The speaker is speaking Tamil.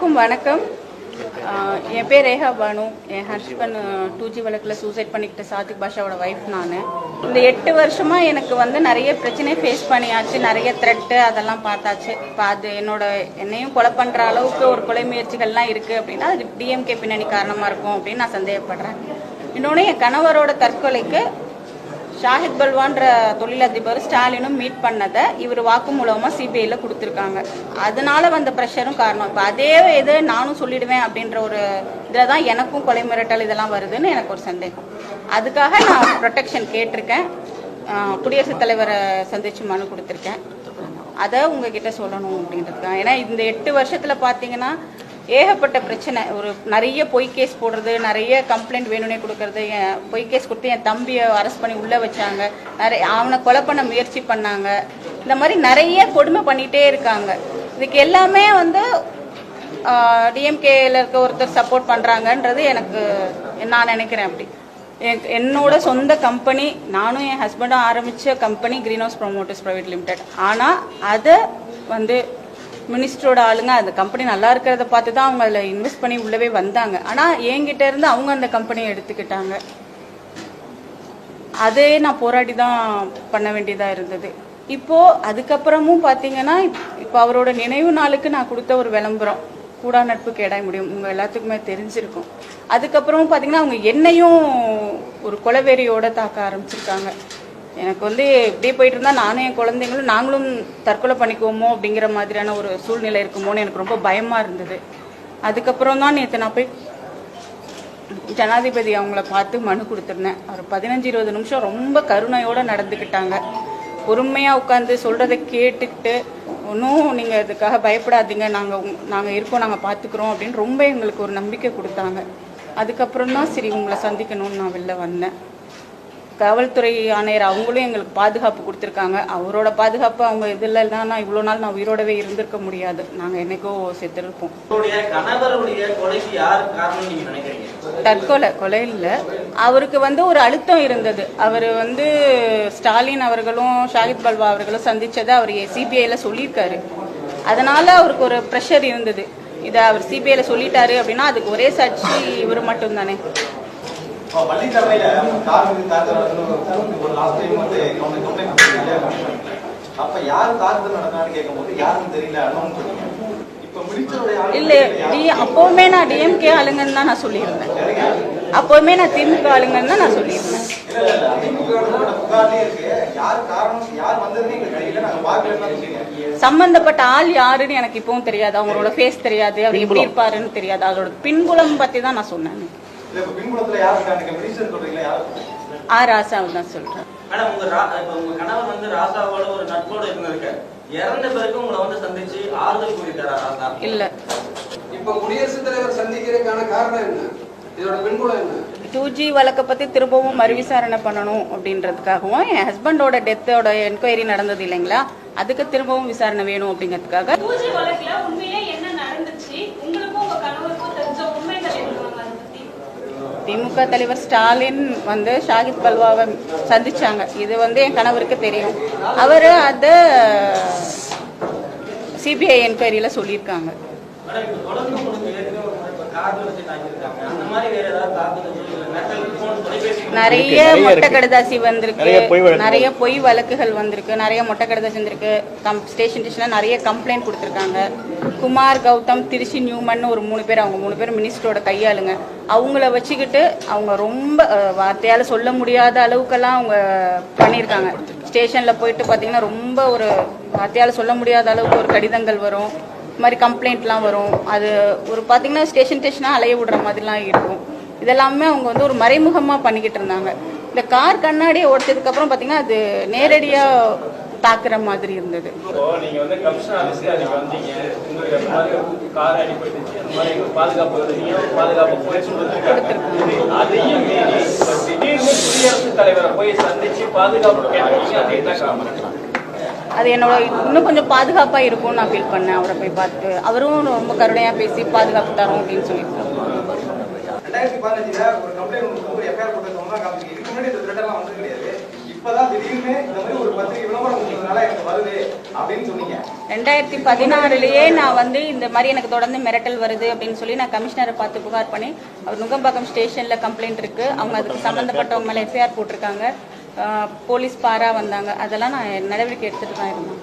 எல்லாருக்கும் வணக்கம். என் பேர் ரேகா பானு. என் ஹஸ்பண்ட் டூ ஜி வழக்கில் சூசைட் பண்ணிக்கிட்ட சாதிக் பாஷாவோட ஒய்ஃப் நான். இந்த எட்டு வருஷமாக எனக்கு வந்து நிறைய பிரச்சனை ஃபேஸ் பண்ணியாச்சு. நிறைய த்ரெட்டு அதெல்லாம் பார்த்தாச்சு. இப்போ அது என்னோட என்னையும் கொலை பண்ணுற அளவுக்கு ஒரு கொலை முயற்சிகள்லாம் இருக்குது அப்படின்னா அது டிஎம்கே பின்னணி காரணமாக இருக்கும் அப்படின்னு நான் சந்தேகப்படுறேன். இன்னொன்று என் கணவரோட தற்கொலைக்கு ஷாஹித் பல்வான்ற தொழிலதிபர் ஸ்டாலினும் மீட் பண்ணதை இவர் வாக்குமூலமாக சிபிஐயில் கொடுத்துருக்காங்க. அதனால வந்த ப்ரெஷரும் காரணம். இப்போ அதே இது நானும் சொல்லிடுவேன் அப்படின்ற ஒரு இதில் தான் எனக்கும் கொலை மிரட்டல் இதெல்லாம் வருதுன்னு எனக்கு ஒரு சந்தேகம். அதுக்காக நான் ப்ரொடெக்ஷன் கேட்டிருக்கேன். குடியரசுத் தலைவரை சந்திச்சு மனு கொடுத்துருக்கேன். அதை உங்ககிட்ட சொல்லணும் அப்படின்றதுக்காக. ஏன்னா இந்த எட்டு வருஷத்தில் பார்த்தீங்கன்னா ஏகப்பட்ட பிரச்சனை. ஒரு நிறைய பொய் கேஸ் போடுறது நிறைய கம்ப்ளைண்ட் வேணும்னே கொடுக்கறது. என் பொய் கேஸ் கொடுத்து என் தம்பியை அரெஸ்ட் பண்ணி உள்ளே வச்சாங்க. நிறைய அவனை கொலை பண்ண முயற்சி பண்ணாங்க. இந்த மாதிரி நிறைய கொடுமை பண்ணிகிட்டே இருக்காங்க. இதுக்கு எல்லாமே வந்து டிஎம்கேல இருக்க ஒருத்தர் சப்போர்ட் பண்ணுறாங்கன்றது எனக்கு நான் நினைக்கிறேன் அப்படி. என்- என்னோட சொந்த கம்பெனி நானும் என் ஹஸ்பண்டும் ஆரம்பித்த company green house promoters private limited ஆனால் அதை வந்து மினிஸ்டரோட ஆளுங்க அந்த கம்பெனி நல்லா இருக்கிறத பார்த்து தான் அவங்க அதில் இன்வெஸ்ட் பண்ணி உள்ளவே வந்தாங்க. ஆனால் என்கிட்ட இருந்து அவங்க அந்த கம்பெனியை எடுத்துக்கிட்டாங்க. அதே நான் போராடி தான் பண்ண வேண்டியதாக இருந்தது. இப்போது அதுக்கப்புறமும் பார்த்தீங்கன்னா இப்போ அவரோட நினைவு நாளுக்கு நான் கொடுத்த ஒரு விளம்பரம் கூடா நட்பு கேடாய் முடியும். உங்கள் எல்லாத்துக்குமே தெரிஞ்சிருக்கும். அதுக்கப்புறமும் பார்த்தீங்கன்னா அவங்க என்னையும் ஒரு கொலவெறியோட தாக்க ஆரம்பிச்சிருக்காங்க. எனக்கு வந்து இப்படியே போயிட்டு இருந்தா நானும் என் குழந்தைங்களும் நாங்களும் தற்கொலை பண்ணிக்குவோமோ அப்படிங்கிற மாதிரியான ஒரு சூழ்நிலை இருக்குமோன்னு எனக்கு ரொம்ப பயமாக இருந்தது. அதுக்கப்புறம் தான் நேற்று நான் போய் ஜனாதிபதி அவங்கள பார்த்து மனு கொடுத்துருந்தேன். ஒரு பதினஞ்சு இருபது நிமிஷம் ரொம்ப கருணையோட நடந்துக்கிட்டாங்க. பொறுமையாக உட்காந்து சொல்கிறத கேட்டுக்கிட்டு ஒன்றும் நீங்கள் இதுக்காக பயப்படாதீங்க. நாங்கள் நாங்கள் இருக்கோம் நாங்கள் பார்த்துக்குறோம் அப்படின்னு ரொம்ப எங்களுக்கு ஒரு நம்பிக்கை கொடுத்தாங்க. அதுக்கப்புறம் தான் சரி உங்களை சந்திக்கணும்னு நான் வெளில வந்தேன். காவல்துறை ஆணையர் அவங்களும் எங்களுக்கு பாதுகாப்பு கொடுத்துருக்காங்க. அவரோட பாதுகாப்பு அவங்க இதில் இல்லைன்னா இவ்வளோ நாள் நான் உயிரோடவே இருந்திருக்க முடியாது. நாங்கள் என்னைக்கோ செத்துருப்போம். தற்கொலை கொலை இல்லை. அவருக்கு வந்து ஒரு அழுத்தம் இருந்தது. அவர் வந்து ஸ்டாலின் அவர்களும் ஷாஹித் பல்வா அவர்களும் சந்திச்சதை அவர் சிபிஐல சொல்லியிருக்காரு. அதனால அவருக்கு ஒரு ப்ரெஷர் இருந்தது. இதை அவர் சிபிஐல சொல்லிட்டாரு அப்படின்னா அதுக்கு ஒரே சாட்சி இவர் மட்டும் இப்போ பள்ளிக்கரணையில கார் மீது தாக்குதல் ஒரு லாஸ்ட் டைம் வந்து அவங்க கம்ப்ளைண்ட் பண்ணிருக்காங்க அப்ப யார் தாக்குதல் நடந்தான்னு கேட்கும்போது யாருன்னு தெரியல சொன்னீங்க ஆளு இல்ல டி அப்போவுமே நான் டிஎம்கே ஆளுங்கன்னு தான் நான் சொல்லியிருந்தேன். அப்போவுமே நான் திமுக ஆளுங்கன்னு தான் நான் சொல்லியிருந்தேன். சம்பந்தப்பட்ட ஆள் யாருன்னு எனக்கு இப்பவும் தெரியாது. அவங்களோட ஃபேஸ் தெரியாது. அவர் எப்படி இருப்பாருன்னு தெரியாது. அதோட பின்புலம் பத்தி தான் நான் சொன்னேன். இல்ல இப்ப பின்புலத்துல யார் இருக்காங்க? மினிஸ்டர் சொல்றீங்களா? யார்? சொல்றீங்க ஆர் ஆசாவை தான் சொல்றேன். மேடம் உங்க ரா- இப்ப உங்க கணவர் வந்து ராசாவோட ஒரு நட்போட இருந்திருக்கு இறந்த பிறகு உங்களை வந்து சந்திச்சு ஆறுதல் கூறிட்டாரா ராசா? இல்ல. இப்போ குடியரசுத் தலைவர் சந்திக்கிறதுக்கான காரணம் என்ன? இதோட பின்புலம் என்ன? டூ ஜி வழக்கை பற்றி திரும்பவும் மறுவிசாரணை பண்ணணும் அப்படின்றதுக்காகவும் என் ஹஸ்பண்டோட டெத்தோட என்கொயரி நடந்தது இல்லைங்களா? அதுக்கு திரும்பவும் விசாரணை வேணும் அப்படிங்கிறதுக்காக பூஜை வழக்குல உண்மையிலே என்ன நடந்துச்சு உங்களுக்கும் உங்க கணவருக்கும் தெரிஞ்ச உண்மைகள் என்ன மேம் அதை பத்தி திமுக தலைவர் ஸ்டாலின் வந்து ஷாகித் பல்வாவை சந்திச்சாங்க. இது வந்து என் கணவருக்கு தெரியும். அவர் அதை சிபிஐ என்கொயரியில் சொல்லியிருக்காங்க. நிறைய மொட்டை கடுதாசி வந்திருக்கு. நிறைய பொய் வழக்குகள். வந்திருக்கு. நிறைய மொட்டை கடுதாசி வந்திருக்கு. கம் ஸ்டேஷன் ஸ்டேஷனில் நிறைய கம்ப்ளைண்ட் கொடுத்துருக்காங்க. குமார் கௌதம் திருச்சி நியூமன் ஒரு மூணு பேர். அவங்க மூணு பேர் மினிஸ்டரோட கையாளுங்க. அவங்கள வச்சுக்கிட்டு அவங்க ரொம்ப அஹ், வார்த்தையால சொல்ல முடியாத அளவுக்கெல்லாம் அவங்க பண்ணியிருக்காங்க. ஸ்டேஷனில் போயிட்டு பார்த்தீங்கன்னா ரொம்ப ஒரு வார்த்தையால சொல்ல முடியாத அளவுக்கு ஒரு கடிதங்கள் வரும். இது மாதிரி கம்ப்ளைண்ட்லாம் வரும். அது ஒரு பார்த்தீங்கன்னா ஸ்டேஷன் ஸ்டேஷனாக அலைய விடுற மாதிரிலாம் இருக்கும். இதெல்லாமே அவங்க வந்து ஒரு மறைமுகமாக பண்ணிக்கிட்டு இருந்தாங்க. இந்த கார் கண்ணாடியை உடச்சதுக்கப்புறம் பார்த்திங்கன்னா பார்த்தீங்கன்னா அது நேரடியாக தாக்குற மாதிரி இருந்தது. பாதுகாப்பு தலைவரை போய் சந்திச்சு பாதுகாப்பு அது என்னோட இன்னும் கொஞ்சம் பாதுகாப்பாக இருக்கும்னு நான் ஃபீல் பண்ணேன். அவரை போய் பார்த்துட்டு. அவரும் ரொம்ப கருணையாக பேசி பாதுகாப்பு தரோம் அப்படின்னு சொல்லியிருக்காங்க ரெண்டாயிரத்தி பதினஞ்சுல ஒரு கம்ப்ளைண்ட் ஒரு எஃப்ஐஆர் போட்டு சொன்னா காமிச்சு இதுக்கு முன்னாடி இந்த த்ரெட் எல்லாம் வந்து கிடையாது. இப்பதான் திடீர்னு இந்த மாதிரி ஒரு பத்திரிகை விளம்பரம் கொடுத்ததுனால எனக்கு வருது அப்படின்னு சொன்னீங்க. ரெண்டாயிரத்தி பதினாறுலயே நான் வந்து இந்த மாதிரி எனக்கு தொடர்ந்து மிரட்டல் வருது அப்படின்னு சொல்லி நான் கமிஷனரை பார்த்து புகார் பண்ணி அவர் நுங்கம்பாக்கம் ஸ்டேஷன்ல கம்ப்ளைண்ட் இருக்கு. அவங்க அதுக்கு சம்மந்தப்பட்டவங்க மேலே எஃப்ஐஆர் போட்டிருக்காங்க. போலீஸ் பாரா வந்தாங்க. அதெல்லாம் நான் நடவடிக்கை எடுத்துகிட்டு தான் இருந்தேன்.